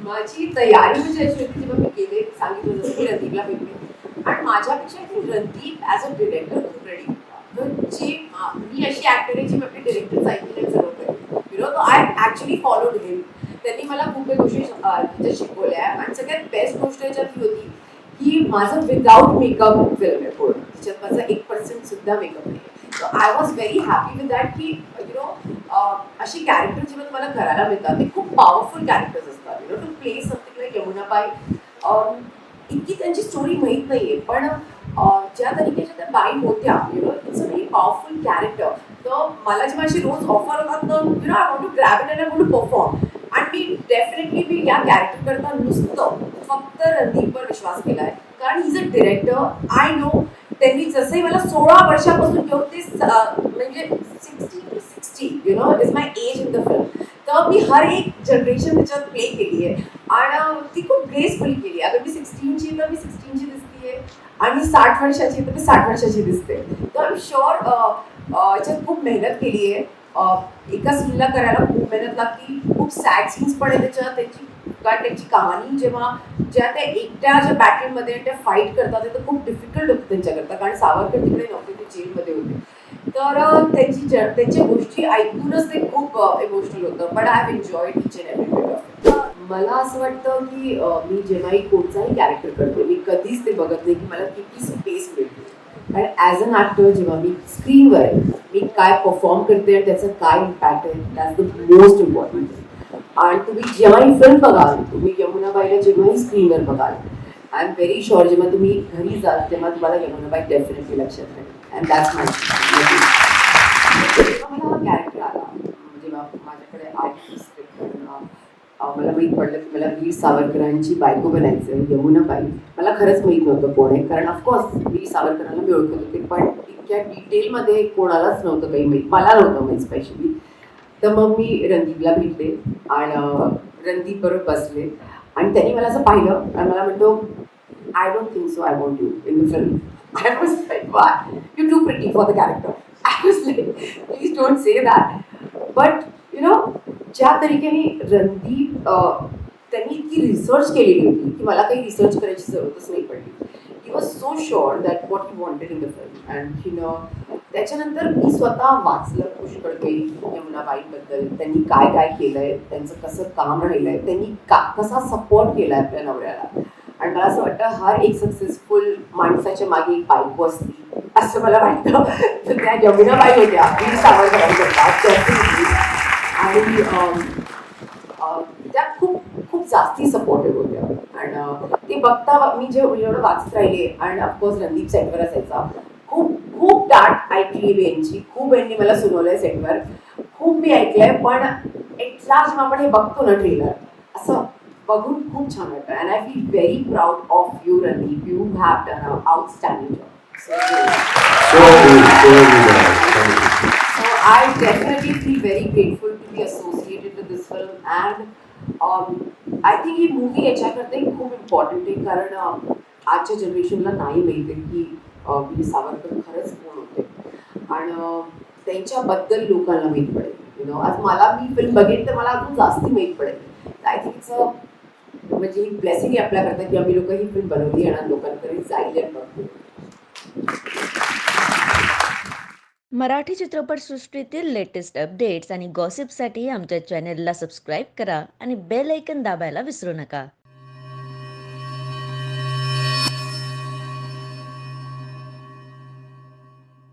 माझी तयारी म्हणजे अशी होती जेव्हा मी गेले सांगितलं जसं की रणदीपला भेटले. आणि माझ्यापेक्षा की रणदीप ॲज अ डिरेक्टर खूप रेडी जे मी अशी ॲक्टर आहे जी मी आपली डिरेक्टर ऐकले सगळं you know I actually followed him त्यांनी मला खूप काही गोष्टी श- म्हणजे शिकवल्या. आणि सगळ्यात बेस्ट गोष्ट याच्यात ही होती की माझं विदाऊट मेकअप फिल्म आहे पूर्ण. त्याच्यात माझा एक पर्सेंट सुद्धा मेकअप नाही so I was very happy with that की यु नो अशी कॅरेक्टर जेव्हा तुम्हाला करायला मिळतात ते खूप पॉवरफुल कॅरेक्टर्स असतात. प्ले समथिंग लाईक यमुनाबाई इतकी त्यांची स्टोरी माहीत नाही आहे पण ज्या तरीकेच्या त्या बाई होत्या you know it's a very powerful character तर मला जेव्हा अशी रोज ऑफर होतात तर you know I want to grab it and I want to perform आणि मी डेफिनेटली मी या कॅरेक्टर करता नुसतं फक्त रणदीपवर विश्वास केला आहे कारण is a director I know त्यांनी जसंही मला सोळा वर्षापासून घेऊन ते म्हणजे sixty two sixty you know is my age in the मी हर एक जनरेशन त्याच्यात प्ले केली आहे आणि ती खूप ग्रेसफुली केली आहे अगर मी सिक्स्टीनची तर मी सिक्स्टीनची दिसतीये आणि साठ वर्षाची तर मी साठ वर्षाची दिसते तर आय एम शुअर याच्यात खूप मेहनत केली आहे एका सीनला करायला खूप मेहनत लागती खूप सॅड सीन्स पण आहे त्याच्यात त्याची कारण त्यांची कहाणी जेव्हा ज्या त्या एकट्या ज्या बॅटरीमध्ये त्या फाईट करतात ते तर खूप डिफिकल्ट होतं त्यांच्याकरता कारण सावरकर तिकडे नव्हते ते जेलमध्ये होते। तर त्याची त्यांची ज त्यांच्या गोष्टी ऐकूनच ते खूप इमोशनल होतं. But I have enjoy each and every मला असं वाटतं की मी जेव्हाही कोणताही कॅरेक्टर करते मी कधीच ते बघत नाही की मला किती स्पेस मिळते. कारण ॲज अन ॲक्टर जेव्हा मी स्क्रीनवर आहे मी काय परफॉर्म करते आणि त्याचं काय इम्पॅक्ट आहे दॅट्स द मोस्ट इम्पॉर्टंट आणि तुम्ही जेव्हाही फिल्म बघाल तुम्ही यमुनाबाईला जेव्हाही स्क्रीनवर बघाल आय एम व्हेरी शुअर जेव्हा तुम्ही घरी जाल तेव्हा तुम्हाला यमुनाबाई डेफिनेटली लक्षात राहील. अँड दॅट्स माय मला कॅरेक्टर आला जेव्हा माझ्याकडे मला माहीत पडलं की मला वीर सावरकरांची बायको बनायचं आहे यमुनाबाई मला खरंच माहीत नव्हतं कोण आहे कारण ऑफकोर्स वीर सावरकरांना मी ओळखत होते पण इतक्या डिटेलमध्ये कोणालाच नव्हतं काही माहीत. मला नव्हतं माहीत स्पेशली तर मग मी रणदीपला भेटले आणि रणदीप बरोबर बसले. आणि त्यांनी मला असं पाहिलं आणि मला म्हणतो I don't think so I want you in the film I was like why you too pretty for the character I was like please don't say that but you know ज्या तरीकेने रणदीप अं, त्यांनी इतकी रिसर्च केलेली होती की मला काही research करायची जरूरतच नाही पडली. He was so sure that what you wanted in the film and you know त्याच्यानंतर मी स्वतः वाचलं पुष्कळ काही यमुनाबाईंबद्दल. त्यांनी काय काय केलंय त्यांचं कसं काम राहिलंय त्यांनी का कसा सपोर्ट केलाय आपल्या नवऱ्याला. आणि मला असं वाटतं हर एक सक्सेसफुल माणसाच्या मागे एक बायको असती असं मला वाटतं. तर त्या यमुनाबाई होत्या. वीर सावरकरांकरता आणि त्या खूप खूप जास्ती सपोर्टिव्ह होत्या. आणि ते बघता मी जे एवढं वाचत राहिले आणि ऑफकोर्स रणदीप सेटवर असायचा. डाट ऐकली यांची खूप यांनी मला सुनवलंय सेटवर खूप मी ऐकलंय पण एकला जेव्हा आपण हे बघतो ना ट्रेलर असं बघून खूप छान वाटतं. And I feel very proud of you Randeep you have done a outstanding job So I definitely feel very grateful to be associated with this film. And um, I think ही movie याच्याकरता खूप important आहे. कारण आजच्या जनरेशनला नाही माहिती की वीर सावरकर खरंच कोण त्यांच्याबद्दल लोकांना माहीत पडेल. यु नो आज मला मी फिल्म बघेन तर मला अजून जास्ती माहीत पडेल. आय थिंक इट्स अ म्हणजे ही ब्लेसिंग आहे आपल्याकरता की आम्ही लोक ही फिल्म बनवली आणि लोकांकडे जाईल आणि बघतील मराठी चित्रपटसृष्टीतील लेटेस्ट अपडेट्स आणि गॉसिपसाठी आमच्या चॅनेलला सबस्क्राईब करा आणि बेल ऐकन दाबायला विसरू नका.